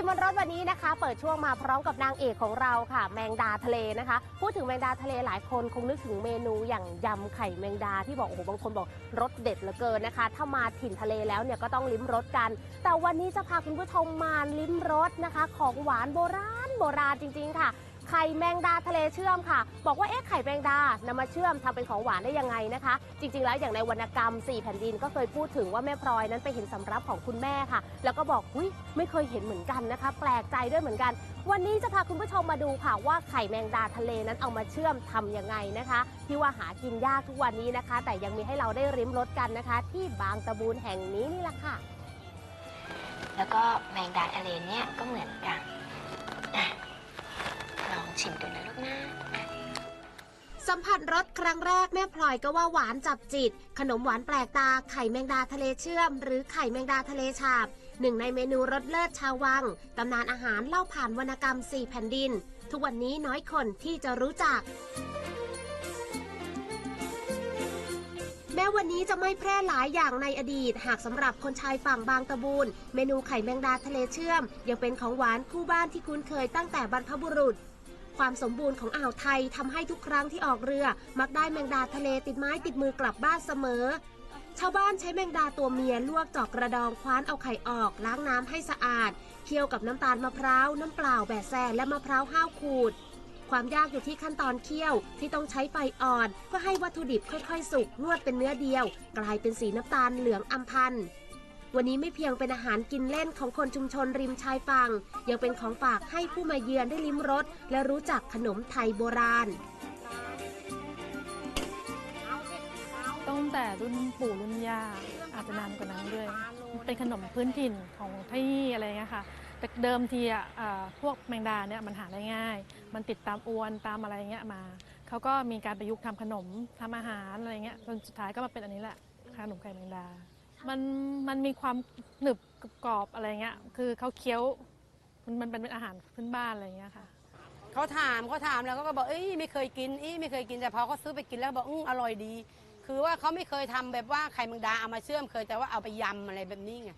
มบนรถวันนี้นะคะ เปิดช่วงมาพร้อมกับนางเอกของเราค่ะ แมงดาทะเลนะคะ พูดถึงแมงดาทะเลหลายคนคงนึกถึงเมนูอย่างยำไข่แมงดาที่บอกโอ้โหบางคนบอกรสเด็ดเหลือเกินนะคะ ถ้ามาถิ่นทะเลแล้วเนี่ยก็ต้องลิ้มรสกัน แต่วันนี้จะพาคุณผู้ชมมาลิ้มรสนะคะ ของหวานโบราณโบราณจริง ๆ ค่ะ ไข่แมงดาทะเลเชื่อมค่ะ บอกว่าเอ๊ะไข่แมงดานำมาเชื่อมทำเป็นของหวานได้ยังไงนะคะ จริง ๆ แล้วอย่างในวรรณกรรม 4 แผ่นดินก็เคยพูดถึงว่าแม่พลอยนั้นไปเห็นสำรับของคุณแม่ค่ะ แล้วก็บอกอุ้ยไม่เคยเห็นเหมือนกันนะคะ แปลกใจด้วยเหมือนกัน วันนี้จะพาคุณผู้ชมมาดูค่ะว่าไข่แมงดาทะเลนั้นเอามาเชื่อมทำยังไงนะคะ ที่ว่าหากินยากทุกวันนี้นะคะ แต่ยังมีให้เราได้ริมรสกันนะคะ ที่บางตะบูนแห่งนี้นี่แหละค่ะ แล้วก็แมงดาทะเลเนี่ยก็เหมือนกันอะ ชิมดูนะลูกนะสัมผัสรสครั้งแรกแม่พลอยก็ว่าหวานจับจิต ขนมหวานแปลกตาไข่แมงดาทะเลเชื่อม หรือไข่แมงดาทะเลฉาบหนึ่งในเมนูรสเลิศชาววัง ตำนานอาหารเล่าผ่านวรรณกรรม4แผ่นดิน ทุกวันนี้น้อยคนที่จะรู้จัก แม้วันนี้จะไม่แพร่หลายอย่างในอดีต หากสำหรับคนชายฝั่งบางตะบูนเมนูไข่แมงดาทะเลเชื่อม ยังเป็นของหวานคู่บ้านที่คุ้นเคยตั้งแต่บรรพบุรุษ ความสมบูรณ์ของอ่าวไทยทำให้ทุกครั้งที่ออกเรือ มักได้แมงดาทะเลติดไม้ติดมือกลับบ้านเสมอ ชาวบ้านใช้แมงดาตัวเมียลวกจอกกระดองคว้านเอาไข่ออก ล้างน้ำให้สะอาด เคี่ยวกับน้ำตาลมะพร้าว น้ำเปล่าแบะแซและมะพร้าวห้าวขูด ความยากอยู่ที่ขั้นตอนเคี่ยวที่ต้องใช้ไฟอ่อนเพื่อให้วัตถุดิบค่อยๆ สุกนวดเป็นเนื้อเดียว กลายเป็นสีน้ำตาลเหลืองอำพัน วันนี้ไม่เพียงเป็นอาหารกินเล่นของคนชุมชนริมชายฝั่ง ยังเป็นของฝากให้ผู้มาเยือนได้ลิ้มรสและรู้จักขนมไทยโบราณตั้งแต่รุ่นปู่รุ่นย่าอาจจะนานกว่านั้นด้วย เป็นขนมพื้นถิ่นของที่อะไรเงี้ยค่ะ แต่เดิมทีอะพวกแมงดาเนี่ยมันหาได้ง่าย มันติดตามอวนตามอะไรเงี้ยมา เขาก็มีการประยุกต์ทำขนมทำอาหารอะไรเงี้ยจนสุดท้ายก็มาเป็นอันนี้แหละขนมไข่แมงดา มันมันมีความหนึบกรอบอะไรเงี้ย คือเขาเคี้ยวมันมันเป็นอาหารพื้นบ้านอะไรเงี้ยค่ะ เขาถามเขาถามแล้วก็บอกเอ้ยไม่เคยกินอีไม่เคยกินแต่พอเขาซื้อไปกินแล้วบอกอืออร่อยดี คือว่าเขาไม่เคยทำแบบว่าไข่แมงดาเอามาเชื่อมเคยแต่ว่าเอาไปยำอะไรแบบนี้ไง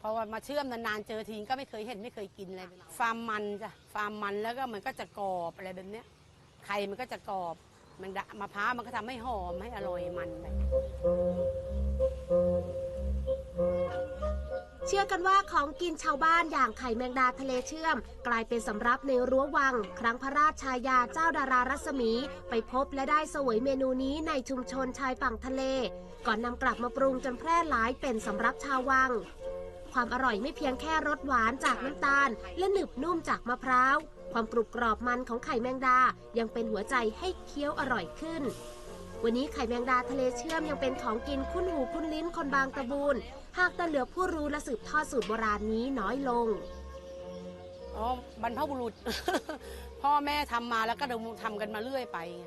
พอมาเชื่อมนานๆเจอทีก็ไม่เคยเห็นไม่เคยกินอะไรฟาร์มมันจ้ะฟาร์มมันแล้วก็มันก็จะกรอบอะไรแบบเนี้ยไข่มันก็จะกรอบแมงดามะพร้าวมันก็ทำให้หอมให้อร่อยมันไป เชื่อกันว่าของกินชาวบ้านอย่างไข่แมงดาทะเลเชื่อม กลายเป็นสำรับในรั้ววัง ครั้งพระราชชายาเจ้าดารารัศมี ไปพบและได้สวยเมนูนี้ในชุมชนชายฝั่งทะเล ก่อนนำกลับมาปรุงจนแพร่หลายเป็นสำรับชาววัง ความอร่อยไม่เพียงแค่รสหวานจากน้ำตาล และหนึบนุ่มจากมะพร้าว ความกรุบกรอบมันของไข่แมงดายังเป็นหัวใจให้เคี้ยวอร่อยขึ้น วันนี้ไข่แมงดาทะเลเชื่อมยังเป็นของกินคุ้นหูคุ้นลิ้นคนบางตะบูน หากแต่เหลือผู้รู้และสืบทอดสูตรโบราณนี้น้อยลง อ๋อบรรพบุรุษ พ่อแม่ทำมาแล้วก็เดิมทำกันมาเรื่อยไปไง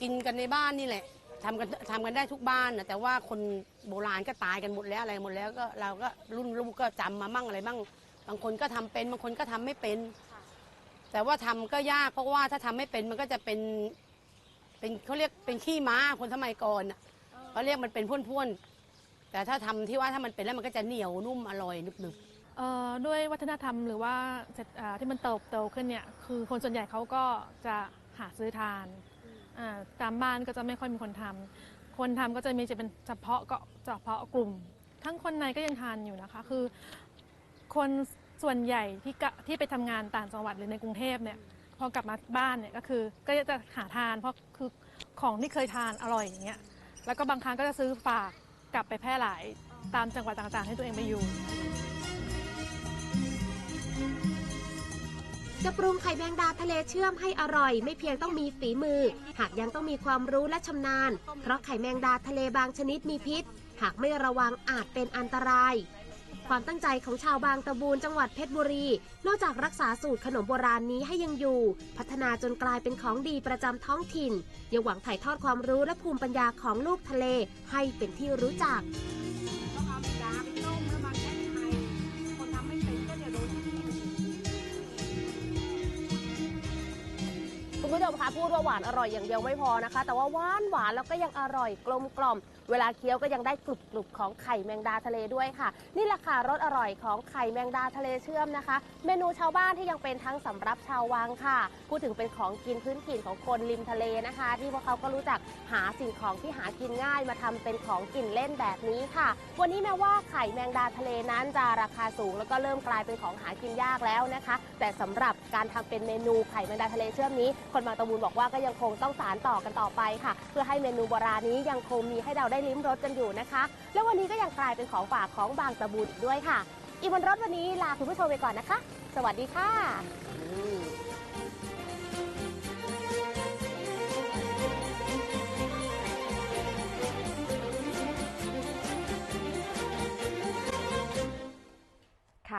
กินกันในบ้านนี่แหละทำกันทำกันได้ทุกบ้านนะแต่ว่าคนโบราณก็ตายกันหมดแล้วอะไรหมดแล้วก็เราก็รุ่นลูกก็จำมามั่งอะไรมั่งบางคนก็ทำเป็นบางคนก็ทำไม่เป็น แต่ว่าทำก็ยากเพราะว่าถ้าทำไม่เป็นมันก็จะเป็น เป็นเขาเรียกเป็นขี้ม้าคนสมัยก่อนน่ะเขาเรียกมันเป็นพ่วนๆแต่ถ้าทำที่ว่าถ้ามันเป็นแล้วมันก็จะเหนียวนุ่มอร่อยหนึบๆเอ่อด้วยวัฒนธรรมหรือว่าเศรษฐอ่าที่มันเติบโตขึ้นเนี่ยคือคนส่วนใหญ่เขาก็จะหาซื้อทานอ่าตามบ้านก็จะไม่ค่อยมีคนทำคนทำก็จะมีจะเป็นเฉพาะก็เฉพาะกลุ่ม ทั้งคนในก็ยังทานอยู่นะคะคือ คนส่วนใหญ่ที่กะที่ไปทำงานต่างจังหวัดหรือในกรุงเทพเนี่ย พอกลับมาบ้านเนี่ยก็คือ ก็จะหาทานเพราะคือของที่เคยทานอร่อยอย่างเงี้ยแล้วก็บางครั้งก็จะซื้อฝากกลับไปแพร่หลายตามจังหวัดต่างๆให้ตัวเองไปอยู่ จะปรุงไข่แมงดาทะเลเชื่อมให้อร่อย ไม่เพียงต้องมีฝีมือ หากยังต้องมีความรู้และชำนาญ เพราะไข่แมงดาทะเลบางชนิดมีพิษ หากไม่ระวังอาจเป็นอันตราย ความตั้งใจของชาวบางตะบูนจังหวัดเพชรบุรี นอกจากรักษาสูตรขนมโบราณนี้ให้ยังอยู่ พัฒนาจนกลายเป็นของดีประจำท้องถิ่น ยังหวังถ่ายทอดความรู้และภูมิปัญญาของลูกทะเลให้เป็นที่รู้จัก คุณผู้ชมคะพูดว่าหวานอร่อยอย่างเดียวไม่พอนะคะ แต่ว่าหวานหวานแล้วก็ยังอร่อยกลมกล่อม เวลาเคี้ยวก็ยังได้กรุบๆของไข่แมงดาทะเลด้วยค่ะ นี่แหละค่ะรสอร่อยของไข่แมงดาทะเลเชื่อมนะคะ เมนูชาวบ้านที่ยังเป็นทั้งสำรับชาววังค่ะ พูดถึงเป็นของกินพื้นถิ่นของคนริมทะเลนะคะ ที่พวกเขาก็รู้จักหาสิ่งของที่หากินง่ายมาทำเป็นของกินเล่นแบบนี้ค่ะ วันนี้แม้ว่าไข่แมงดาทะเลนั้นจะราคาสูง แล้วก็เริ่มกลายเป็นของหากินยากแล้วนะคะ แต่สำหรับการทำเป็นเมนูไข่แมงดาทะเลเชื่อมนี้คนบางตะบูนบอกว่าก็ยังคงต้องสารต่อกันต่อไปค่ะ เพื่อให้เมนูโบราณนี้ยังคงมีให้เราได้ลิ้มรสกันอยู่นะคะ และวันนี้ก็ยังกลายเป็นของฝากของบางตะบูนอีกด้วยค่ะอีวันรถวันนี้ลาคุณผู้ชมไปก่อนนะคะ สวัสดีค่ะ